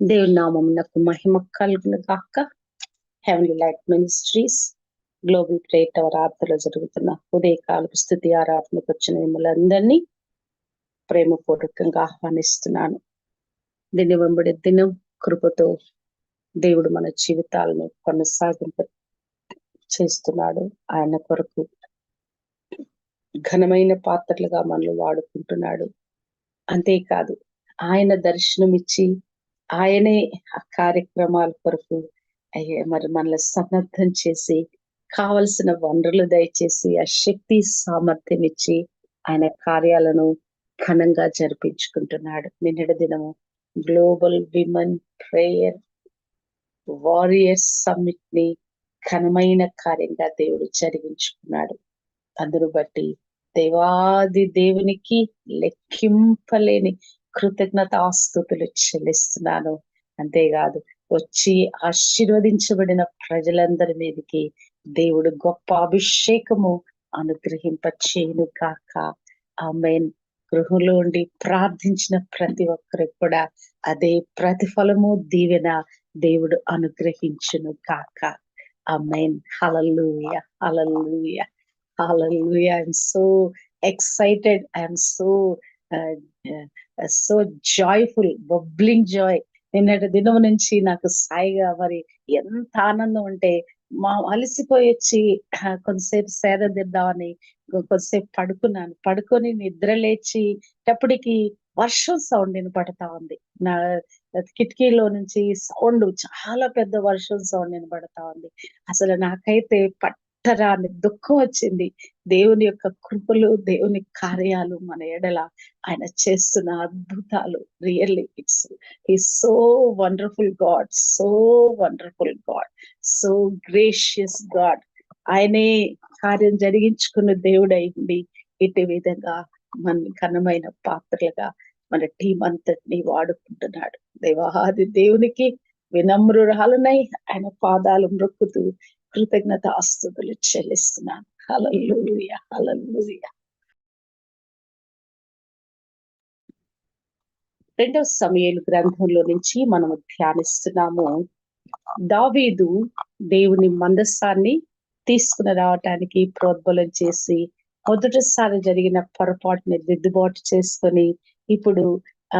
దేవుని నామమునకు మహిమ కలుగును కాక Heavenly Light Ministries Global Prayer Tower ఆర్తలో జరుగుతున్న ఉదయకాలపు స్థుతి ఆరాధనకు వచ్చిన మిమ్మల్ని ప్రేమపూర్వకంగా ఆహ్వానిస్తున్నాను. దీని వెంబడి దినం కృపతో దేవుడు మన జీవితాలను కొనసాగింప చేస్తున్నాడు. ఆయన కొరకు ఘనమైన పాత్రలుగా మనల్ని వాడుకుంటున్నాడు. అంతేకాదు ఆయన దర్శనం ఇచ్చి ఆయనే ఆ కార్యక్రమాల కొరకు అయ్యే మరి మనల్ని సన్నద్ధం చేసి కావలసిన వనరులు దయచేసి ఆ శక్తి సామర్థ్యం ఇచ్చి ఆయన కార్యాలను ఘనంగా జరిపించుకుంటున్నాడు. నిన్నటి దినము గ్లోబల్ విమెన్ ప్రేయర్ వారియర్స్ సమ్మిట్ని ఘనమైన కార్యంగా దేవుడు జరిగించుకున్నాడు. అందును బట్టి దేవాది దేవునికి లెక్కింపలేని కృతజ్ఞత ఆస్తుతులు చెల్లిస్తున్నాను. అంతేకాదు వచ్చి ఆశీర్వదించబడిన ప్రజలందరి మీదకి దేవుడు గొప్ప అభిషేకము అనుగ్రహింప చేయను కాక ఆమెన్. గృహంలో ఉండి ప్రార్థించిన ప్రతి ఒక్కరికి కూడా అదే ప్రతిఫలము దీవెన దేవుడు అనుగ్రహించును కాక amen hallelujah hallelujah hallelujah I'm so excited I'm so so joyful bubbling joy నిన్నటి దినం నుంచి నాకు సాయిగా మరి ఎంత ఆనందం అంటే మా అలసిపోయి వచ్చి కొంతసేపు సేద దిద్దామని కొద్దిసేపు పడుకున్నాను. పడుకొని నిద్ర లేచి అప్పటికి వర్షం సౌండ్ వినపడతా ఉంది. నా కిటికీలో నుంచి సౌండ్ చాలా పెద్ద వర్షం సౌండ్ వినపడతా ఉంది. అసలు నాకైతే పట్టరాని దుఃఖం వచ్చింది. దేవుని యొక్క కృపలు దేవుని కార్యాలు మన ఎడల ఆయన చేస్తున్న అద్భుతాలు. రియల్లీ ఇట్స్ ఈ so wonderful God so wonderful God so gracious God ఆయనే కార్యం జరిగించుకున్న దేవుడైంది ఇటు విధంగా మన ఘనమైన పాత్రలుగా మన టీం అంతటిని వాడుకుంటున్నాడు. దేవాది దేవునికి వినమ్రురాలునై ఆయన పాదాలు మృక్కుతూ కృతజ్ఞత ఆస్తుతులు చెల్లిస్తున్నాను. హలలుయ హలలుయ రెండవ సమయాలు గ్రంథంలో నుంచి మనము ధ్యానిస్తున్నాము. దావీదు దేవుని మందస్సాన్ని తీసుకుని రావటానికి ప్రోద్బలం చేసి మొదటిసారి జరిగిన పొరపాటుని దిద్దుబాటు చేసుకొని ఇప్పుడు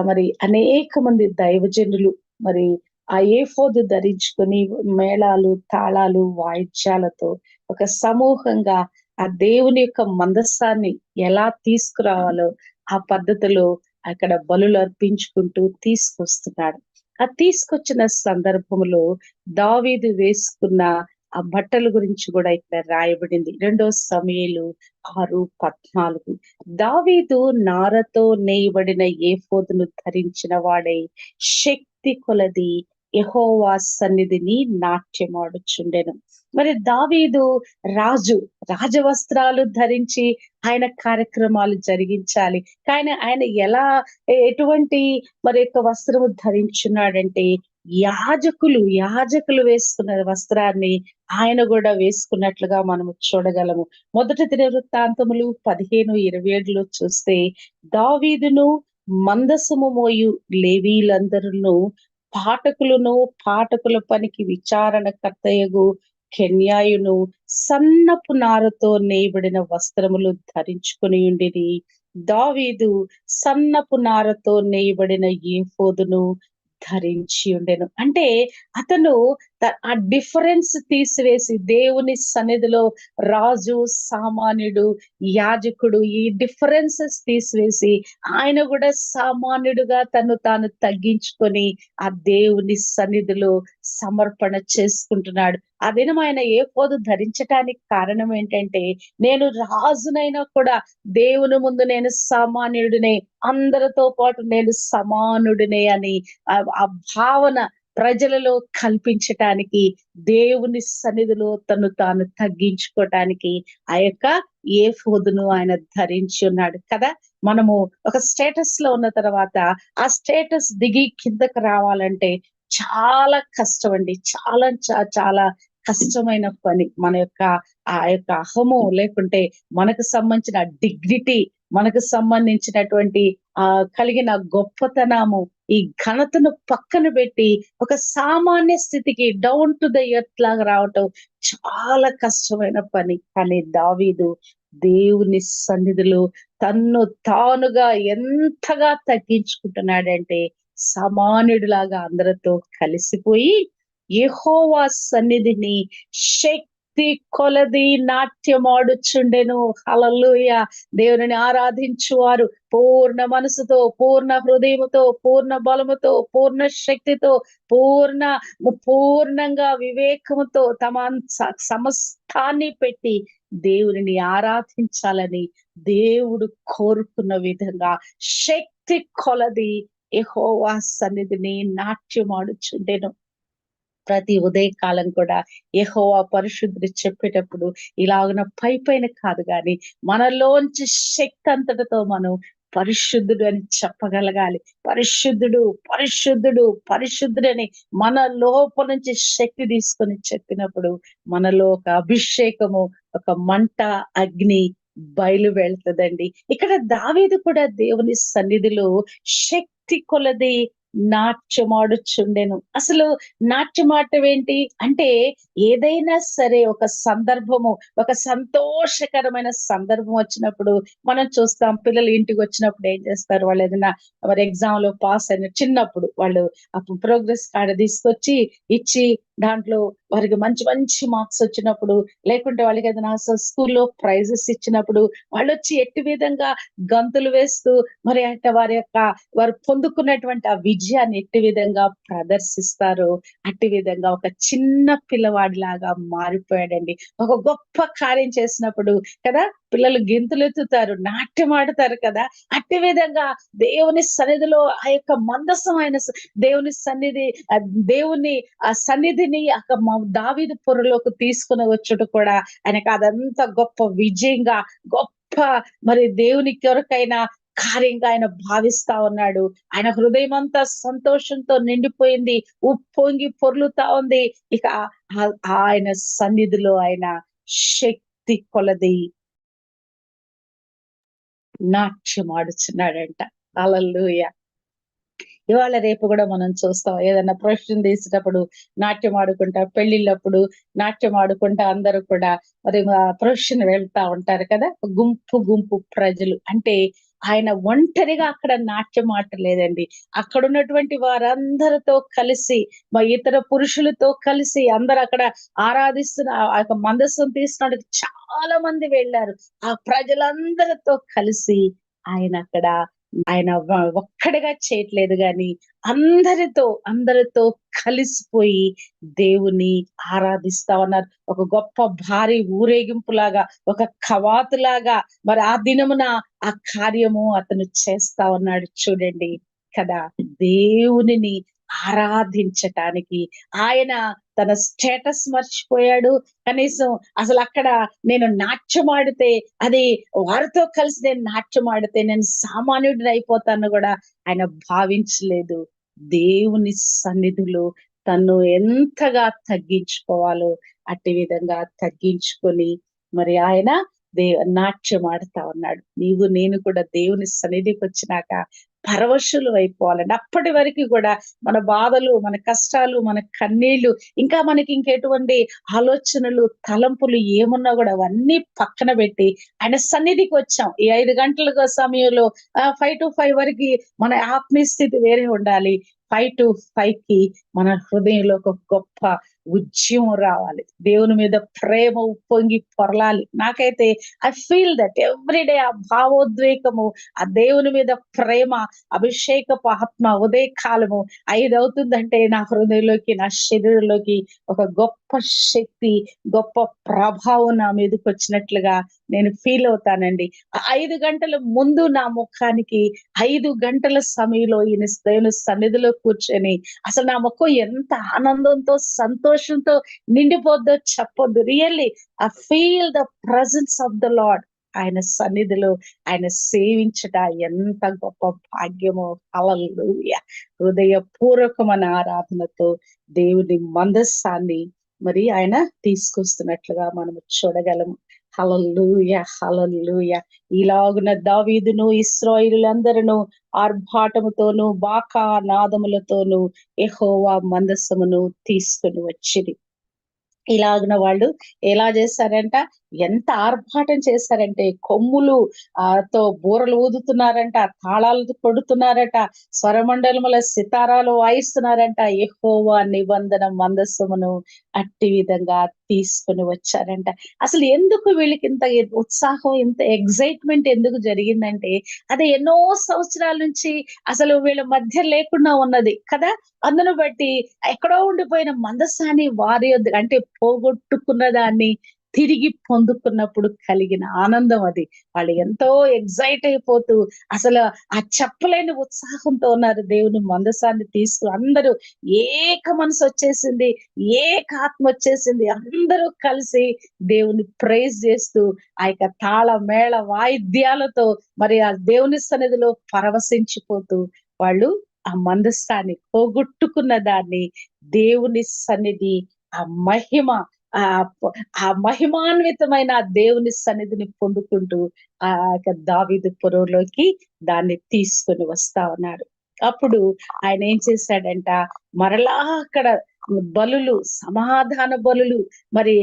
మరి అనేక మంది దైవజనులు మరి ఆ ఏఫోదు ధరించుకొని మేళాలు తాళాలు వాయిద్యాలతో ఒక సమూహంగా ఆ దేవుని యొక్క మందస్సాన్ని ఎలా తీసుకురావాలో ఆ పద్ధతిలో అక్కడ బలులు అర్పించుకుంటూ తీసుకొస్తున్నాడు. ఆ తీసుకొచ్చిన సందర్భంలో దావీదు వేసుకున్న ఆ బట్టల గురించి కూడా ఇక్కడ రాయబడింది. రెండో సమయలు ఆరు పద్నాలుగు. దావీదు నారతో నేయబడిన ఏఫోదును ధరించిన వాడే శక్తి కొలది యహోవా సన్నిధిని నాట్యమాడుచుండెను. మరి దావీదు రాజు రాజవస్త్రాలు ధరించి ఆయన కార్యక్రమాలు జరిగించాలి. కానీ ఆయన ఎలా ఎటువంటి మరి యొక్క వస్త్రము ధరించున్నాడంటే యాజకులు యాజకులు వేసుకున్న వస్త్రాన్ని ఆయన కూడా వేసుకున్నట్లుగా మనము చూడగలము. మొదటి దినవృత్తాంతములు పదిహేను ఇరవై ఏడులో చూస్తే దావీదును మందసము మోయు లేవీలందరూ పాఠకులను పాఠకుల పనికి విచారణకర్తయ్యగు కెన్యాయును సన్నపు నారతో నేయబడిన వస్త్రములు ధరించుకుని ఉండిని దావీదు సన్నపు నారతో నేయబడిన ఏఫోదును ధరించి ఉండెను. అంటే అతను ఆ డిఫరెన్స్ తీసివేసి దేవుని సన్నిధిలో రాజు సామాన్యుడు యాజకుడు ఈ డిఫరెన్సెస్ తీసివేసి ఆయన కూడా సామాన్యుడుగా తను తాను తగ్గించుకొని ఆ దేవుని సన్నిధిలో సమర్పణ చేసుకుంటున్నాడు. అదే ఆయన ఏ పోదు ధరించటానికి కారణం ఏంటంటే నేను రాజునైనా కూడా దేవుని ముందు నేను సామాన్యుడినే అందరితో పాటు నేను సమానుడినే అని ఆ భావన ప్రజలలో కల్పించటానికి దేవుని సన్నిధిలో తను తాను తగ్గించుకోవటానికి ఆ యొక్క ఏ ఫోదును ఆయన ధరించి ఉన్నాడు కదా. మనము ఒక స్టేటస్లో ఉన్న తర్వాత ఆ స్టేటస్ దిగి కిందకు రావాలంటే చాలా కష్టం అండి చాలా చాలా కష్టమైన పని. మన యొక్క ఆ యొక్క అహము లేకుంటే మనకు సంబంధించిన డిగ్నిటీ మనకు సంబంధించినటువంటి ఆ కలిగిన గొప్పతనము ఈ ఘనతను పక్కన పెట్టి ఒక సామాన్య స్థితికి డౌన్ టు ద ఎర్త్ లాగా రావటం చాలా కష్టమైన పని. కానీ దావీదు దేవుని సన్నిధిలో తన్ను తానుగా ఎంతగా తగ్గించుకుంటున్నాడంటే సమానుడిలాగా అందరితో కలిసిపోయి యహోవా సన్నిధిని శక్తి కొలది నాట్యమాడుచుండెను హలలుయ దేవుని ఆరాధించువారు. పూర్ణ మనసుతో పూర్ణ హృదయముతో పూర్ణ బలముతో పూర్ణ శక్తితో పూర్ణ పూర్ణంగా వివేకముతో తమ సమస్తాన్ని పెట్టి దేవుని ఆరాధించాలని దేవుడు కోరుకున్న విధంగా శక్తి కొలది ఎహోవా సన్నిధిని నాట్యమాడుచుండెను ప్రతి ఉదయకాలం కూడా యహోవా పరిశుద్ధి చెప్పేటప్పుడు ఇలాగున పై పైన కాదు కానీ మనలోంచి శక్తి అంతటితో మనం పరిశుద్ధుడు అని చెప్పగలగాలి. పరిశుద్ధుడు పరిశుద్ధుడు పరిశుద్ధుడు అని మన లోపల నుంచి శక్తి తీసుకొని చెప్పినప్పుడు మనలో ఒక అభిషేకము ఒక మంట అగ్ని బయలు వెళ్తుందండి ఇక్కడ దావీదు కూడా దేవుని సన్నిధిలో శక్తి కొలది నాట్యమాడుచుండెను. అసలు నాట్యమాటం ఏంటి అంటే ఏదైనా సరే ఒక సందర్భము ఒక సంతోషకరమైన సందర్భం వచ్చినప్పుడు మనం చూస్తాం పిల్లలు ఇంటికి వచ్చినప్పుడు ఏం చేస్తారు? వాళ్ళు ఏదైనా వారి ఎగ్జామ్లో పాస్ అయిన చిన్నప్పుడు వాళ్ళు అప్పుడు ప్రోగ్రెస్ కార్డు తీసుకొచ్చి ఇచ్చి దాంట్లో వారికి మంచి మంచి మార్క్స్ వచ్చినప్పుడు లేకుంటే వాళ్ళకి ఏదైనా స్కూల్లో ప్రైజెస్ ఇచ్చినప్పుడు వాళ్ళు వచ్చి ఎట్టి విధంగా గంతులు వేస్తూ మరి అంటే వారి యొక్క వారు పొందుకున్నటువంటి ఆ విజయాన్ని ఎట్టి విధంగా ప్రదర్శిస్తారు అట్టి విధంగా ఒక చిన్న పిల్లవాడిలాగా మారిపోయాడండి. ఒక గొప్ప కార్యం చేసినప్పుడు కదా పిల్లలు గెంతులెత్తుతారు నాట్యం ఆడతారు కదా అట్టి విధంగా దేవుని సన్నిధిలో ఆ యొక్క మందసమైన దేవుని సన్నిధి దేవుని ఆ సన్నిధిని ఒక యొక్క దావీదు పొరలోకి తీసుకుని వచ్చుట కూడా ఆయనకు అదంతా గొప్ప విజయంగా గొప్ప మరి దేవుని కొరకైనా కార్యంగా ఆయన భావిస్తా ఉన్నాడు. ఆయన హృదయం అంతా సంతోషంతో నిండిపోయింది. ఉప్పొంగి పొర్లుతా ఉంది. ఇక ఆ- ఆయన సన్నిధిలో ఆయన శక్తి కొలది. నాట్యం ఆడుచున్నాడంట. అలల్లుయ ఇవాళ రేపు కూడా మనం చూస్తాం. ఏదైనా ప్రొఫెషన్ తీసేటప్పుడు నాట్యం ఆడుకుంటా పెళ్ళిళ్ళప్పుడు నాట్యం ఆడుకుంటా అందరూ కూడా మరి ప్రొఫెషన్ వెళ్తా ఉంటారు కదా. గుంపు గుంపు ప్రజలు. అంటే ఆయన ఒంటరిగా అక్కడ నాట్యం ఆడలేదండి. అక్కడ ఉన్నటువంటి వారందరితో కలిసి మా ఇతర పురుషులతో కలిసి అందరు అక్కడ ఆరాధిస్తున్న ఆ యొక్క మందస్సును తీసినప్పుడు చాలా మంది వెళ్ళారు. ఆ ప్రజలందరితో కలిసి ఆయన అక్కడ ఆయన ఒక్కడిగా చేయట్లేదు గాని అందరితో అందరితో కలిసిపోయి దేవుని ఆరాధిస్తా ఉన్నారు ఒక గొప్ప భారీ ఊరేగింపులాగా ఒక కవాతులాగా మరి ఆ దినమున ఆ కార్యము అతను చేస్తా ఉన్నాడు చూడండి కదా. దేవునిని ఆరాధించటానికి. ఆయన తన స్టేటస్ మర్చిపోయాడు. కనీసం అసలు అక్కడ నేను నాట్యం ఆడితే అది వారితో కలిసి నేను నాట్యం ఆడితే నేను సామాన్యుడిని అయిపోతాను కూడా ఆయన భావించలేదు. దేవుని సన్నిధిలో తను ఎంతగా తగ్గించుకోవాలో అట్టి విధంగా తగ్గించుకొని మరి ఆయన దే నాట్యం ఆడుతా ఉన్నాడు. నీవు నేను కూడా దేవుని సన్నిధికి వచ్చినాక పరవశులు అయిపోవాలండి. అప్పటి వరకు కూడా మన బాధలు మన కష్టాలు మన కన్నీళ్ళు ఇంకా మనకి ఇంకెటువంటి ఆలోచనలు తలంపులు ఏమున్నా కూడా అవన్నీ పక్కన పెట్టి ఆయన సన్నిధికి వచ్చాం. ఈ ఐదు గంటల సమయంలో ఫైవ్ టు ఫైవ్ వరకు మన ఆత్మీయ స్థితి వేరే ఉండాలి. ఫైవ్ టు ఫైవ్కి మన హృదయంలో ఒక గొప్ప ఉద్యమం రావాలి. దేవుని మీద ప్రేమ ఉప్పొంగి పొరలాలి. నాకైతే ఐ ఫీల్ దట్ ఎవ్రీడే ఆ భావోద్వేగము ఆ దేవుని మీద ప్రేమ అభిషేకపు ఆత్మ ఉదయ కాలము ఐదు అవుతుందంటే నా హృదయంలోకి నా శరీరంలోకి ఒక గొప్ప శక్తి గొప్ప ప్రభావం నా మీదకి వచ్చినట్లుగా నేను ఫీల్ అవుతానండి. ఐదు గంటల ముందు నా ముఖానికి ఐదు గంటల సమయంలో ఈయన దేవుని సన్నిధిలో కూర్చొని అసలు నా ముఖం ఎంత ఆనందంతో సంతోషంతో నిండిపోద్దో చెప్పొద్దు. Really I feel the presence of the Lord ఆయన సన్నిధిలో ఆయన సేవించట ఎంత గొప్ప భాగ్యమో. హల్లెలూయా హృదయపూర్వకమైన ఆరాధనతో దేవుని మందస్సాన్ని మరి ఆయన తీసుకొస్తున్నట్లుగా మనము చూడగలము. హలలుయ హలలుయ ఇలాగున దావీదును ఇస్రాయిలందరూ ఆర్భాటముతోను బాకా నాదములతోను ఎహోవా మందస్సమును తీసుకుని వచ్చింది ఇలాగున వాళ్ళు ఎలా చేశారంట? ఎంత ఆర్భాటం చేశారంటే కొమ్ములు ఆ తో బూరలు ఊదుతున్నారంట తాళాలు కొడుతున్నారట స్వరమండలముల సితారాలు వాయిస్తున్నారంట. ఎహోవా నిబంధన మందస్సమును అట్టి విధంగా తీసుకుని వచ్చారంట. అసలు ఎందుకు వీళ్ళకి ఇంత ఉత్సాహం ఇంత ఎగ్జైట్మెంట్ ఎందుకు జరిగిందంటే అది ఎన్నో సంవత్సరాల నుంచి అసలు వీళ్ళ మధ్య లేకుండా ఉన్నది కదా. అందును బట్టి ఎక్కడో ఉండిపోయిన మందసాని వారి అంటే పోగొట్టుకున్న దాన్ని తిరిగి పొందుకున్నప్పుడు కలిగిన ఆనందం అది. వాళ్ళు ఎంతో ఎగ్జైట్ అయిపోతూ అసలు ఆ చెప్పలేని ఉత్సాహంతో ఉన్నారు దేవుని మందసాన్ని తీసుకు అందరూ ఏక మనసు వచ్చేసింది ఏకాత్మ వచ్చేసింది. అందరూ కలిసి దేవుని ప్రైజ్ చేస్తూ ఆ యొక్క తాళ మేళ వాయిద్యాలతో మరి ఆ దేవుని సన్నిధిలో పరవశించిపోతూ వాళ్ళు ఆ మందస్థాన్ని పోగొట్టుకున్న దాన్ని దేవుని సన్నిధి ఆ మహిమ ఆ ఆ మహిమాన్వితమైన దేవుని సన్నిధిని పొందుకుంటూ ఆ యొక్క దావిదు పొరలోకి దాన్ని తీసుకొని వస్తా ఉన్నాడు. అప్పుడు ఆయన ఏం చేశాడంట మరలా అక్కడ బలులు సమాధాన బలులు. మరి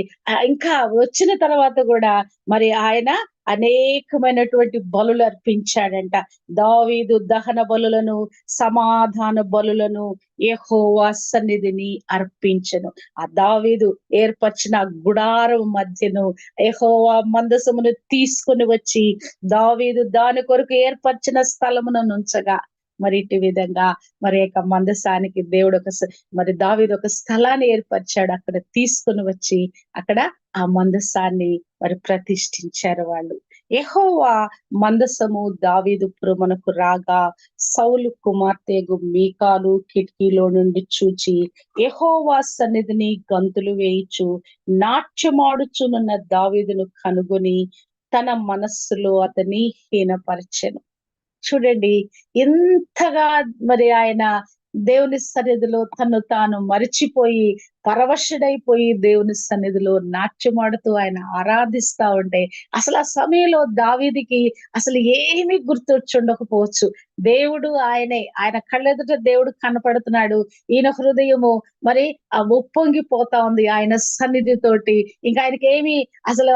ఇంకా వచ్చిన తర్వాత కూడా మరి ఆయన అనేకమైనటువంటి బలులు అర్పించాడంట. దావీదు దహన బలులను సమాధాన బలులను యహోవా సన్నిధిని అర్పించను. ఆ దావీదు ఏర్పరిచిన గుడారం మధ్యను యహోవా మందసమును తీసుకుని వచ్చి దావీదు దాని కొరకు ఏర్పరిచిన స్థలమును నుంచగా మరి ఇటు విధంగా మరి యొక్క మందసానికి దేవుడు ఒక మరి దావీదు ఒక స్థలాన్ని ఏర్పరిచాడు. అక్కడ తీసుకుని వచ్చి అక్కడ ఆ మందసాన్ని మరి ప్రతిష్ఠించారు వాళ్ళు. ఎహోవా మందసము దావీదు పురమునకు రాగా సౌలు కుమార్తెగు మీకాలు కిటికీలో నుండి చూచి ఎహోవా సన్నిధిని గంతులు వేయిచు నాట్యమాడుచునున్న దావీదును కనుగొని తన మనస్సులో అతని హీనపరచెను. చూడండి ఎంతగా మరి ఆయన దేవుని సన్నిధిలో తను తాను మరిచిపోయి పరవశుడైపోయి దేవుని సన్నిధిలో నాట్యమాడుతూ ఆయన ఆరాధిస్తా ఉంటే అసలు ఆ సమయంలో దావీదికి అసలు ఏమీ గుర్తొచ్చుండకపోవచ్చు. దేవుడు ఆయనే ఆయన కళ్ళెదుట దేవుడు కనపడుతున్నాడు. ఈయన హృదయము మరి ఆ ఉప్పొంగిపోతా ఉంది ఆయన సన్నిధితోటి ఇంకా ఆయనకి ఏమి అసలు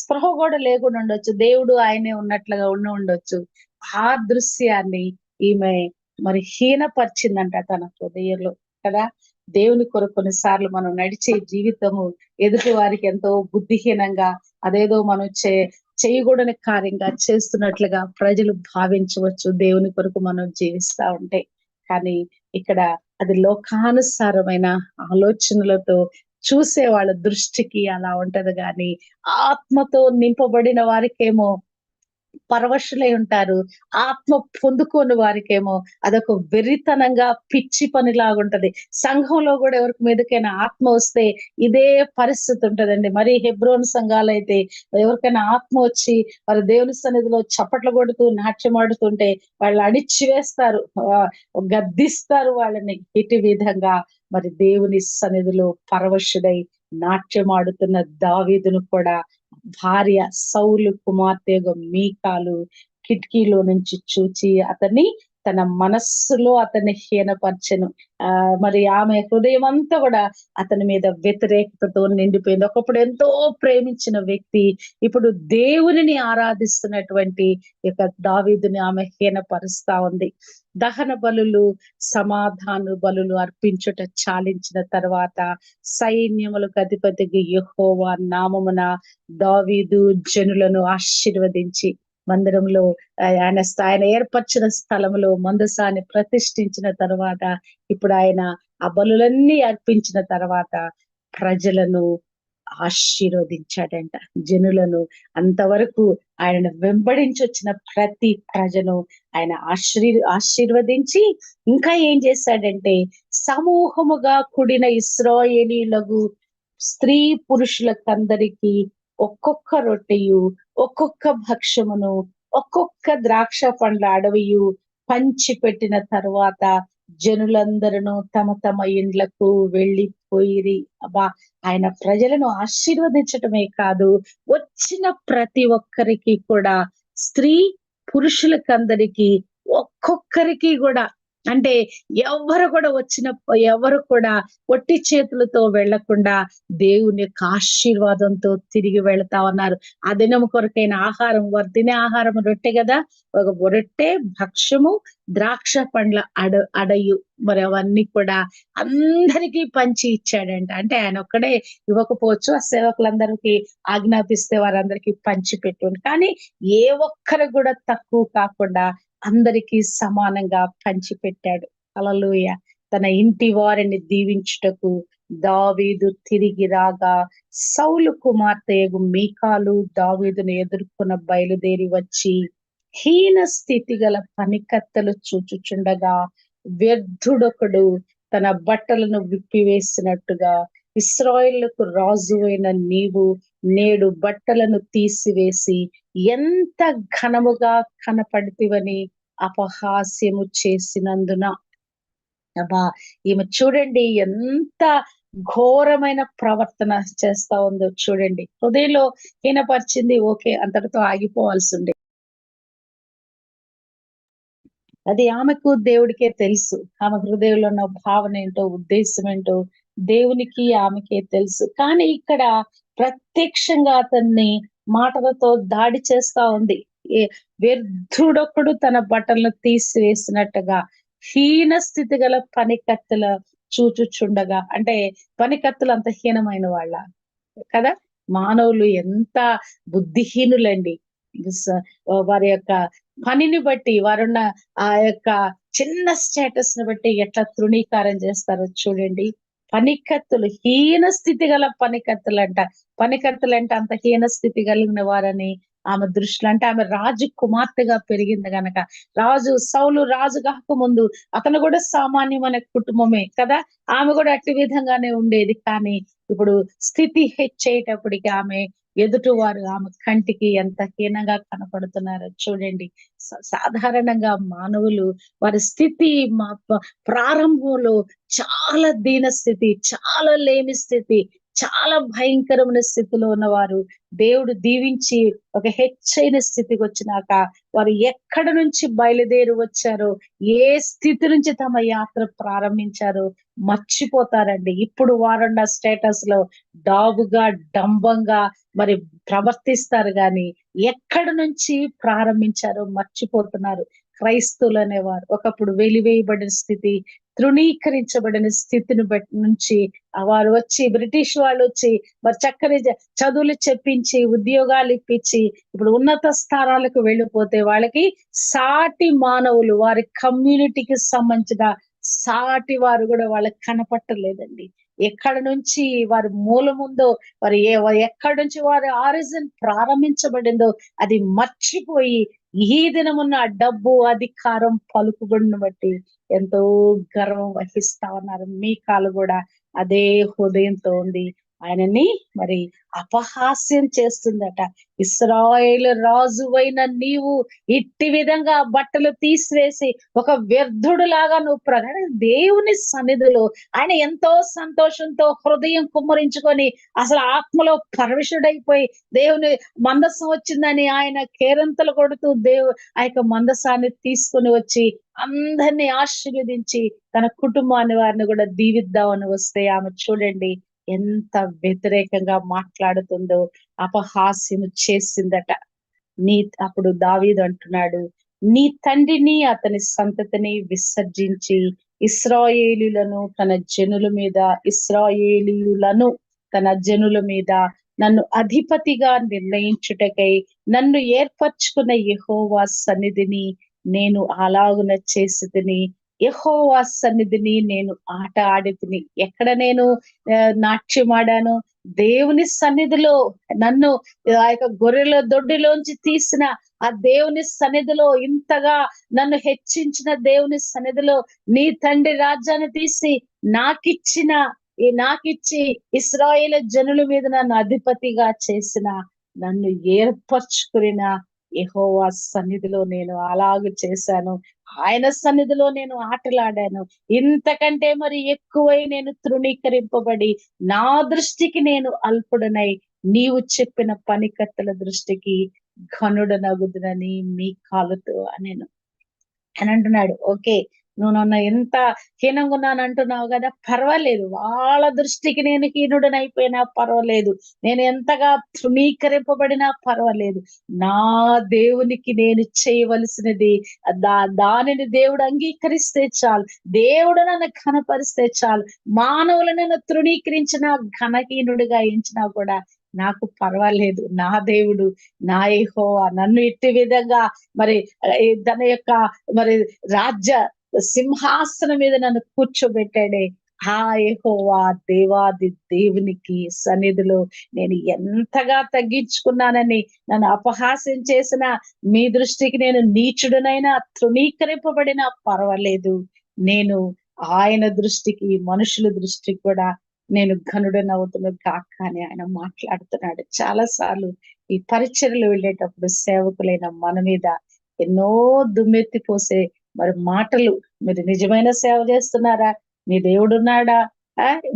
స్పృహ కూడా లేకుండా ఉండొచ్చు. దేవుడు ఆయనే ఉన్నట్లుగా ఉండి ఉండొచ్చు. ఆ దృశ్యాన్ని ఈమె మరి హీనపరిచిందంట తన హృదయంలో కదా? దేవుని కొరకు కొన్నిసార్లు మనం నడిచే జీవితము ఎదుటి వారికి ఎంతో బుద్ధిహీనంగా అదేదో మనం చే చేయకూడని కార్యంగా చేస్తున్నట్లుగా ప్రజలు భావించవచ్చు దేవుని కొరకు మనం జీవిస్తా ఉంటే. కానీ ఇక్కడ అది లోకానుసారమైన ఆలోచనలతో చూసే వాళ్ళ దృష్టికి అలా ఉంటది కానీ ఆత్మతో నింపబడిన వారికేమో పరవశులై ఉంటారు. ఆత్మ పొందుకోని వారికేమో అదొక వెర్రితనంగా పిచ్చి పనిలాగుంటది సంఘంలో కూడా ఎవరికి మీదకైనా ఆత్మ వస్తే ఇదే పరిస్థితి ఉంటదండి. మరి హెబ్రోన్ సంఘాలు అయితే ఎవరికైనా ఆత్మ వచ్చి వారి దేవుని సన్నిధిలో చప్పట్లు కొడుతూ నాట్యమాడుతుంటే వాళ్ళు అణిచివేస్తారు. గద్దిస్తారు వాళ్ళని. ఇటు విధంగా మరి దేవుని సన్నిధిలో పరవశుడై నాట్యమాడుతున్న దావీదును కూడా భార్య సౌలు కుమార్తె మీకాలు కిటికీలో నుంచి చూచి అతన్ని తన మనస్సులో అతన్ని హీనపరచను. ఆ మరి ఆమె హృదయం అంతా కూడా అతని మీద వ్యతిరేకతతో నిండిపోయింది. ఒకప్పుడు ఎంతో ప్రేమించిన వ్యక్తి ఇప్పుడు దేవునిని ఆరాధిస్తున్నటువంటి యొక్క దావీదుని ఆమె హీనపరుస్తా ఉంది. దహన బలులు సమాధాన బలులు అర్పించుట చాలించిన తర్వాత సైన్యములకు అధిపతికి యహోవా నామమున దావీదు జనులను ఆశీర్వదించి మందిరంలో ఆయన ఆయన ఏర్పరిచిన స్థలంలో మందసాన్ని ప్రతిష్ఠించిన తర్వాత ఇప్పుడు ఆయన ఆ బలులన్నీ అర్పించిన తర్వాత ప్రజలను ఆశీర్వదించాడంట. జనులను అంతవరకు ఆయనను వెంబడించి వచ్చిన ప్రతి ప్రజను ఆయన ఆశీర్ ఆశీర్వదించి ఇంకా ఏం చేశాడంటే సమూహముగా కూడిన ఇస్రాయేలీలకు స్త్రీ పురుషులకందరికీ ఒక్కొక్క రొట్టెయు ఒక్కొక్క భక్ష్యమును ఒక్కొక్క ద్రాక్ష పండ్ల అడవియు పంచి పెట్టిన తరువాత జనులందరూ తమ తమ ఇండ్లకు వెళ్ళిపోయిరి. అబ్బా! ఆయన ప్రజలను ఆశీర్వదించటమే కాదు వచ్చిన ప్రతి ఒక్కరికి కూడా స్త్రీ పురుషులకందరికీ ఒక్కొక్కరికి కూడా అంటే ఎవరు కూడా వచ్చిన ఎవరు కూడా ఒట్టి చేతులతో వెళ్ళకుండా దేవుని యొక్క ఆశీర్వాదంతో తిరిగి వెళతా ఉన్నారు. ఆ దినం కొరకైన ఆహారం వారు తినే ఆహారం రొట్టె కదా? ఒక రొట్టె భక్ష్యము ద్రాక్ష పండ్ల అడ అడయు. మరి అవన్నీ కూడా అందరికీ పంచి ఇచ్చాడంట. అంటే ఆయన ఒక్కడే ఇవ్వకపోవచ్చు. ఆ సేవకులందరికీ ఆజ్ఞాపిస్తే వారందరికీ పంచి పెట్టు కానీ ఏ ఒక్కరు కూడా తక్కువ కాకుండా అందరికీ సమానంగా పంచి పెట్టాడు అలలోయ తన ఇంటి వారిని దీవించుటకు దావీదు తిరిగి రాగా సౌలు కుమార్తె మీకాలు దావీదును ఎదుర్కొన్న బయలుదేరి వచ్చి హీన స్థితి గల పనికత్తలు చూచుచుండగా వ్యర్థుడొకడు తన బట్టలను విప్పివేసినట్టుగా ఇస్రాయిల్కు రాజు అయిన నీవు నేడు బట్టలను తీసివేసి ఎంత ఘనముగా కనపడితివని అపహాస్యము చేసినందున. అబ్బా ఈమె చూడండి ఎంత ఘోరమైన ప్రవర్తన చేస్తా ఉందో చూడండి. హృదయంలో హీనపరిచింది ఓకే అంతటితో ఆగిపోవాల్సి ఉండే అది ఆమెకు దేవుడికే తెలుసు. ఆమె హృదయంలో ఉన్న భావన ఏంటో ఉద్దేశం ఏంటో దేవునికి ఆమెకే తెలుసు. కానీ ఇక్కడ ప్రత్యక్షంగా అతన్ని మాటలతో దాడి చేస్తా ఉంది. వ్యర్థుడొక్కడు తన బట్టలను తీసివేసినట్టుగా హీన స్థితి గల పనికత్తుల చూచుచుండగా అంటే పనికత్తులు అంత హీనమైన వాళ్ళ కదా? మానవులు ఎంత బుద్ధిహీనులండి. వారి యొక్క పనిని బట్టి వారున్న ఆ యొక్క చిన్న స్టేటస్ని బట్టి ఎట్లా తృణీకారం చేస్తారో చూడండి. పనికత్తులు హీన స్థితి గల పనికత్తులంట. పనికత్తులంటే అంత హీన స్థితి కలిగిన వారని ఆమె దృష్టిలో అంటే ఆమె రాజు కుమార్తెగా పెరిగింది గనక. రాజు సౌలు రాజు కాక ముందు అతను కూడా సామాన్యమైన కుటుంబమే కదా. ఆమె కూడా అట్టి విధంగానే ఉండేది. కానీ ఇప్పుడు స్థితి హెచ్చేటప్పటికి ఆమె ఎదుటి వారు ఆమె కంటికి ఎంత హీనంగా కనపడుతున్నారో చూడండి. సాధారణంగా మానవులు వారి స్థితి మా ప్రారంభంలో చాలా దీన స్థితి చాలా లేమి స్థితి చాలా భయంకరమైన స్థితిలో ఉన్నవారు దేవుడు దీవించి ఒక హెచ్చైన స్థితికి వచ్చినాక వారు ఎక్కడ నుంచి బయలుదేరి వచ్చారో ఏ స్థితి నుంచి తమ యాత్ర ప్రారంభించారో మర్చిపోతారండి. ఇప్పుడు వారున్న స్టేటస్లో డాబుగా డంబంగా మరి ప్రవర్తిస్తారు గాని ఎక్కడి నుంచి ప్రారంభించారో మర్చిపోతున్నారు. క్రైస్తవులు అనేవారు ఒకప్పుడు వెలివేయబడిన స్థితి తృణీకరించబడిన స్థితిని బట్టి నుంచి వారు వచ్చి బ్రిటిష్ వాళ్ళు వచ్చి మరి చక్కని చదువులు చెప్పించి ఉద్యోగాలు ఇప్పించి ఇప్పుడు ఉన్నత స్థానాలకు వెళ్ళిపోతే వాళ్ళకి సాటి మానవులు వారి కమ్యూనిటీకి సంబంధించిన సాటి వారు కూడా వాళ్ళకి కనపట్టలేదండి. ఎక్కడ నుంచి వారి మూలముందో వారి ఎక్కడి నుంచి వారి ఆరిజిన్ ప్రారంభించబడిందో అది మర్చిపోయి ఈ దినమున్న డబ్బు అధికారం పలుకుబడిని బట్టి ఎంతో గర్వం వహిస్తా ఉన్నారు. మీ కాలు కూడా అదే హృదయంతో ఉంది. ఆయనని మరి అపహాస్యం చేస్తుందట. ఇస్రాయేల్ రాజువైన నీవు ఇట్టి విధంగా బట్టలు తీసివేసి ఒక వ్యర్థుడు లాగా నువ్వు ప్రకట దేవుని సన్నిధిలో ఆయన ఎంతో సంతోషంతో హృదయం కుమ్మరించుకొని అసలు ఆత్మలో పరవిషుడైపోయి దేవుని మందసం వచ్చిందని ఆయన కేరంతలు కొడుతూ దేవు ఆ యొక్క మందసాన్ని తీసుకుని వచ్చి అందరినీ ఆశీర్వదించి తన కుటుంబాన్ని వారిని కూడా దీవిద్దామని వస్తే ఆమె చూడండి. ఎంత వ్యతిరేకంగా మాట్లాడుతుందో అపహాస్యము చేసిందట. నీ అప్పుడు దావీదు అంటున్నాడు నీ తండ్రిని అతని సంతతిని విసర్జించి ఇస్రాయేలీలను తన జనుల మీద ఇస్రాయేలీయులను తన జనుల మీద నన్ను అధిపతిగా నిర్ణయించుటకై నన్ను ఏర్పరచుకున్న యహోవా సన్నిధిని నేను అలాగున చేసి తిని యహోవా సన్నిధిని నేను ఆట ఆడితిని. ఎక్కడ నేను నాట్యం ఆడాను దేవుని సన్నిధిలో నన్ను ఆ యొక్క గొర్రెల దొడ్డిలోంచి తీసిన ఆ దేవుని సన్నిధిలో ఇంతగా నన్ను హెచ్చించిన దేవుని సన్నిధిలో నీ తండ్రి రాజ్యాన్ని తీసి నాకిచ్చిన ఈ నాకిచ్చి ఇస్రాయేల్ జనుల మీద నన్ను అధిపతిగా చేసిన నన్ను ఏర్పరచుకున్న యహోవా సన్నిధిలో నేను అలాగ చేశాను. ఆయన సన్నిధిలో నేను ఆటలాడాను. ఇంతకంటే మరి ఎక్కువై నేను తృణీకరింపబడి నా దృష్టికి నేను అల్పుడనై నీవు చెప్పిన పనికత్తల దృష్టికి ఘనుడనగుదునని మీ కాలుతో అనేను. అని అంటున్నాడు. ఓకే. నువ్వు నన్ను ఎంత హీనంగా ఉన్నాను అంటున్నావు కదా పర్వాలేదు. వాళ్ళ దృష్టికి నేను హీనుడనైపోయినా పర్వాలేదు. నేను ఎంతగా తృణీకరింపబడినా పర్వాలేదు. నా దేవునికి నేను చేయవలసినది దా దానిని దేవుడు అంగీకరిస్తే చాలు. దేవుడు నన్ను ఘనపరిస్తే చాలు. మానవులు నన్ను తృణీకరించిన ఘనహీనుడిగా ఎంచినా కూడా నాకు పర్వాలేదు. నా దేవుడు నా ఏహో నన్ను ఇట్టి విధంగా మరి తన యొక్క మరి రాజ్య సింహాసనం మీద నన్ను కూర్చోబెట్టాడే. ఆ దేవాది దేవునికి సన్నిధిలో నేను ఎంతగా తగ్గించుకున్నానని నన్ను అపహాస్యం చేసిన మీ దృష్టికి నేను నీచుడనైనా తృణీకరింపబడినా పర్వాలేదు. నేను ఆయన దృష్టికి మనుషుల దృష్టికి కూడా నేను ఘనుడనవుతున్న కాక అని ఆయన మాట్లాడుతున్నాడు. చాలా సార్లు ఈ పరిచర్లు వెళ్ళేటప్పుడు సేవకులైన మన మీద ఎన్నో దుమ్మెత్తి పోసే మరి మాటలు మీరు నిజమైన సేవ చేస్తున్నారా? మీ దేవుడున్నాడా?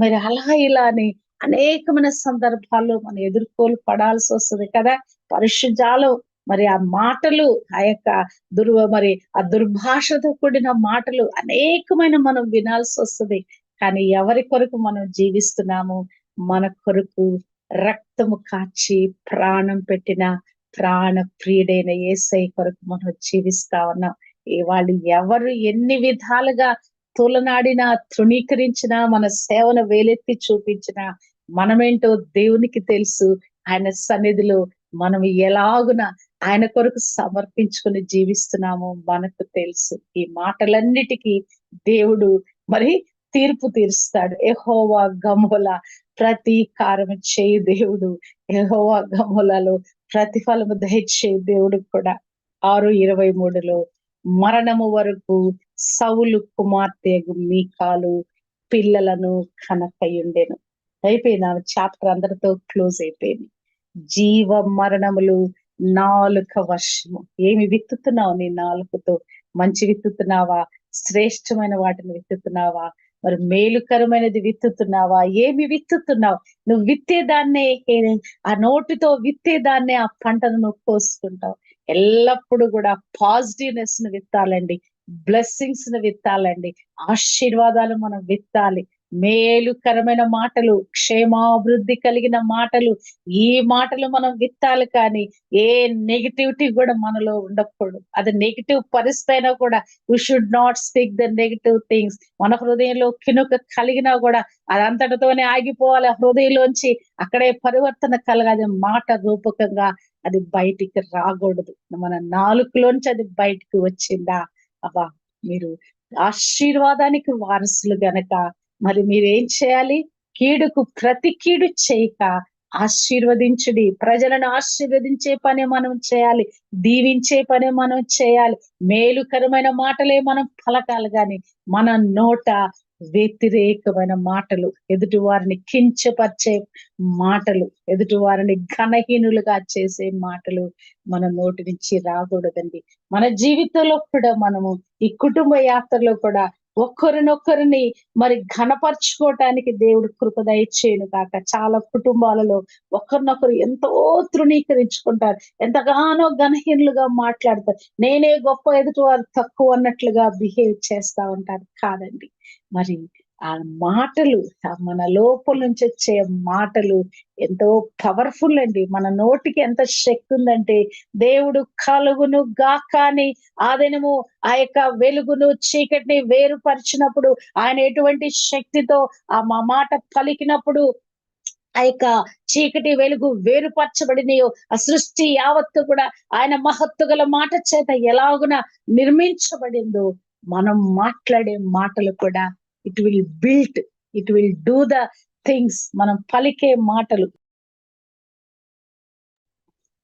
మరి అలా ఇలా అని అనేకమైన సందర్భాల్లో మనం ఎదుర్కోలు పడాల్సి వస్తుంది కదా? పరిశుద్ధాలు మరి ఆ మాటలు ఆ యొక్క దుర్వ మరి ఆ దుర్భాషతో కూడిన మాటలు అనేకమైన మనం వినాల్సి వస్తుంది. కానీ ఎవరి కొరకు మనం జీవిస్తున్నాము? మన కొరకు రక్తము కాచి ప్రాణం పెట్టిన ప్రాణ ప్రియుడైన ఏసై కొరకు మనం జీవిస్తా ఉన్నాం. వాళ్ళు ఎవరు ఎన్ని విధాలుగా తూలనాడినా తృణీకరించినా మన సేవను వేలెత్తి చూపించినా మనమేంటో దేవునికి తెలుసు. ఆయన సన్నిధిలో మనం ఎలాగున ఆయన కొరకు సమర్పించుకుని జీవిస్తున్నామో మనకు తెలుసు. ఈ మాటలన్నిటికీ దేవుడు మరి తీర్పు తీరుస్తాడు. ఎహోవా గమోల ప్రతీకారం చేయి దేవుడు. ఎహోవా గమోలలో ప్రతిఫలము దయచేయి దేవుడు కూడా. ఆరు ఇరవై మూడులో మరణము వరకు సౌలు కుమార్తె మీకాలు పిల్లలను కనకయుండెను అయిపోయింది ఆమె చాప్టర్ అందరితో క్లోజ్ అయిపోయింది. జీవ మరణములు నాలుక వర్షము. ఏమి విత్తుతున్నావు నీ నాలుకతో? మంచి విత్తుతున్నావా? శ్రేష్టమైన వాటిని విత్తుతున్నావా? మరి మేలుకరమైనది విత్తుతున్నావా? ఏమి విత్తుతున్నావు? నువ్వు విత్తేదాన్నే ఆ నోటితో విత్తేదాన్నే ఆ పంటను నువ్వు కోసుకుంటావు. ఎల్లప్పుడూ కూడా పాజిటివ్నెస్ను విత్తాలండి. బ్లెస్సింగ్స్ను విత్తాలండి. ఆశీర్వాదాలు మనం విత్తాలి. మేలుకరమైన మాటలు క్షేమాభివృద్ధి కలిగిన మాటలు ఈ మాటలు మనం విత్తాలి కానీ ఏ నెగిటివిటీ కూడా మనలో ఉండకూడదు. అది నెగిటివ్ పరిస్థితి అయినా కూడా we should not speak the negative things మన హృదయంలో కినుక కలిగినా కూడా అదంతటితోనే ఆగిపోవాలి హృదయంలోంచి. అక్కడే పరివర్తన కలగాలి. మాట రూపకంగా అది బయటికి రాకూడదు. మన నాలుగులోంచి అది బయటికి వచ్చిందా? అబ్బా మీరు ఆశీర్వాదానికి వారసులు గనక. మరి మీరేం చేయాలి? కీడుకు ప్రతి కీడు చేయక ఆశీర్వదించుడి. ప్రజలను ఆశీర్వదించే పని మనం చేయాలి. దీవించే పని మనం చేయాలి. మేలుకరమైన మాటలే మనం పలకాలి కానీ మన నోట వ్యతిరేకమైన మాటలు ఎదుటి వారిని కించపరిచే మాటలు ఎదుటి వారిని ఘనహీనులుగా చేసే మాటలు మన నోటి నుంచి రాకూడదండి. మన జీవితంలో కూడా మనము ఈ కుటుంబ యాత్రలో కూడా ఒక్కరినొక్కరిని మరి ఘనపరచుకోవటానికి దేవుడు కృపదయ చేయను కాక చాలా కుటుంబాలలో ఒకరినొకరు ఎంతో తృణీకరించుకుంటారు ఎంతగానో ఘనహీనులుగా మాట్లాడతారు. నేనే గొప్ప ఎదుటి వారు తక్కువ అన్నట్లుగా బిహేవ్ చేస్తా ఉంటారు. కాదండి. మరి ఆ మాటలు మన లోపల నుంచి వచ్చే మాటలు ఎంతో పవర్ఫుల్ అండి. మన నోటికి ఎంత శక్తి ఉందంటే దేవుడు కలుగును గాక అని ఆదినము ఆ యొక్క వెలుగును చీకటిని వేరుపరిచినప్పుడు ఆయన ఎటువంటి శక్తితో ఆ మా మాట పలికినప్పుడు ఆ యొక్క చీకటి వెలుగు వేరుపరచబడినయో ఆ సృష్టి యావత్తు కూడా ఆయన మహత్తు గల మాట చేత ఎలాగున నిర్మించబడిందో మనం మాట్లాడే మాటలు కూడా it will built it will do the things మనం పలికే మాటలు.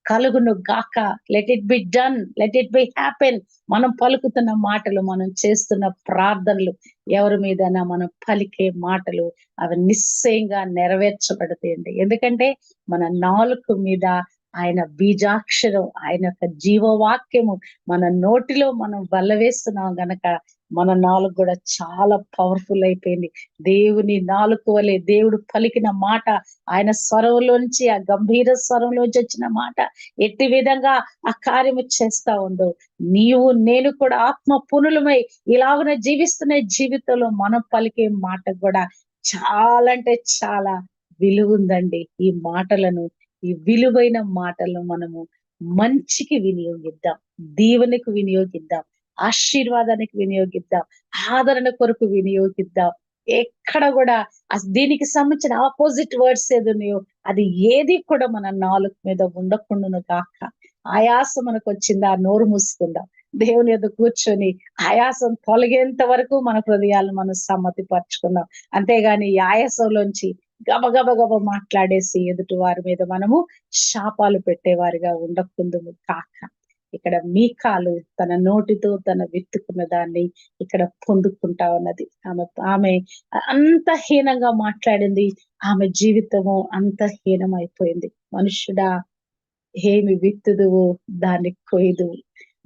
కలుగును గాక. Let it be done let it be happen మనం పలుకుతున్న మాటలు మనం చేస్తున్న ప్రార్థనలు ఎవరి మీదైనా మనం పలికే మాటలు అవి నిశ్చయంగా నెరవేర్చబడతాయండి. ఎందుకంటే మన నాలుక మీద ఆయన బీజాక్షరం ఆయన యొక్క జీవవాక్యము మన నోటిలో మనం బల్లవేస్తున్నాం గనక మన నాలుగు కూడా చాలా పవర్ఫుల్ అయిపోయింది. దేవుని నాలుగు వలె దేవుడు పలికిన మాట ఆయన స్వరంలోంచి ఆ గంభీర స్వరంలోంచి వచ్చిన మాట ఎట్టి విధంగా ఆ కార్యము చేస్తా ఉందో నీవు నేను కూడా ఆత్మ పునులమై ఇలాగున జీవిస్తున్న జీవితంలో మనం పలికే మాట కూడా చాలా అంటే చాలా విలువ ఉందండి ఈ మాటలను ఈ విలువైన మాటలను మనము మంచికి వినియోగిద్దాం దీవెనకు వినియోగిద్దాం ఆశీర్వాదానికి వినియోగిద్దాం ఆదరణ కొరకు వినియోగిద్దాం. ఎక్కడ కూడా దీనికి సంబంధించిన ఆపోజిట్ వర్డ్స్ ఏది ఉన్నాయో అది ఏది కూడా మన నాలుగు మీద ఉండకుండాను కాక ఆయాసం మనకు వచ్చిందా? నోరు మూసుకుందాం? దేవుని యొక్క కూర్చొని ఆయాసం తొలగేంత వరకు మన హృదయాలను మనం సమ్మతి పరుచుకుందాం అంతేగాని ఈ ఆయాసంలోంచి గబగబ గబ మాట్లాడేసి ఎదుటి వారి మీద మనము శాపాలు పెట్టేవారిగా ఉండకుందుము కాక. ఇక్కడ మీకాలు తన నోటితో తన విత్తుకున్న దాన్ని ఇక్కడ పొందుకుంటా ఉన్నది. ఆమె ఆమె అంత హీనంగా మాట్లాడింది. ఆమె జీవితము అంత హీనమైపోయింది. మనుషుడా ఏమి విత్తుదువు? దాన్ని కొయ్యదు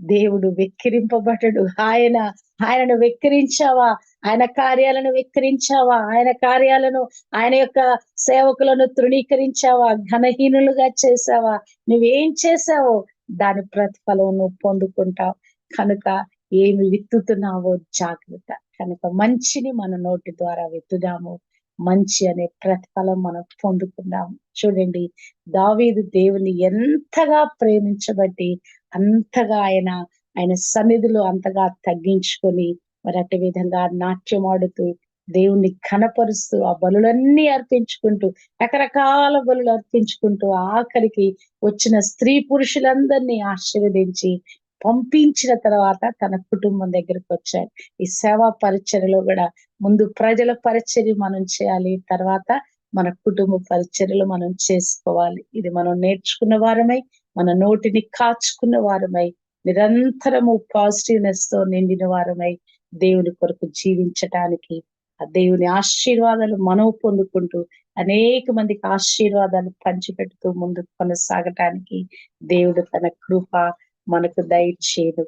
దేవుడు వెక్కిరింపబడడు ఆయన ఆయనను వెక్కిరించావా? ఆయన కార్యాలను విక్రించావా ఆయన కార్యాలను ఆయన యొక్క సేవకులను తృణీకరించావా? ఘనహీనులుగా చేసావా నువ్వేం చేసావో దాని ప్రతిఫలం నువ్వు పొందుకుంటావు. కనుక ఏమి విత్తుతున్నావో జాగ్రత్త. కనుక మంచిని మన నోటి ద్వారా విత్తుదాము. మంచి అనే ప్రతిఫలం మనం పొందుకుందాం చూడండి దావీదు దేవుని ఎంతగా ప్రేమించబట్టి అంతగా ఆయన ఆయన సన్నిధిలో అంతగా తగ్గించుకొని మరి అటు విధంగా నాట్యం ఆడుతూ దేవుణ్ణి కనపరుస్తూ ఆ బలులన్నీ అర్పించుకుంటూ రకరకాల బలులు అర్పించుకుంటూ ఆఖరికి వచ్చిన స్త్రీ పురుషులందరినీ ఆశీర్వదించి పంపించిన తర్వాత తన కుటుంబం దగ్గరకు వచ్చాడు ఈ సేవా పరిచర్యలో కూడా ముందు ప్రజల పరిచర్య మనం చేయాలి తర్వాత మన కుటుంబ పరిచర్యలు మనం చేసుకోవాలి. ఇది మనం నేర్చుకున్న వారమై మన నోటిని కాచుకున్న వారమై నిరంతరము పాజిటివ్నెస్తో నిండిన వారమై దేవుని కొరకు జీవించటానికి ఆ దేవుని ఆశీర్వాదాలు మనవు పొందుకుంటూ అనేక మందికి ఆశీర్వాదాలు పంచిపెడుతూ ముందుకు కొనసాగటానికి దేవుడు తన కృప మనకు దయచేయను.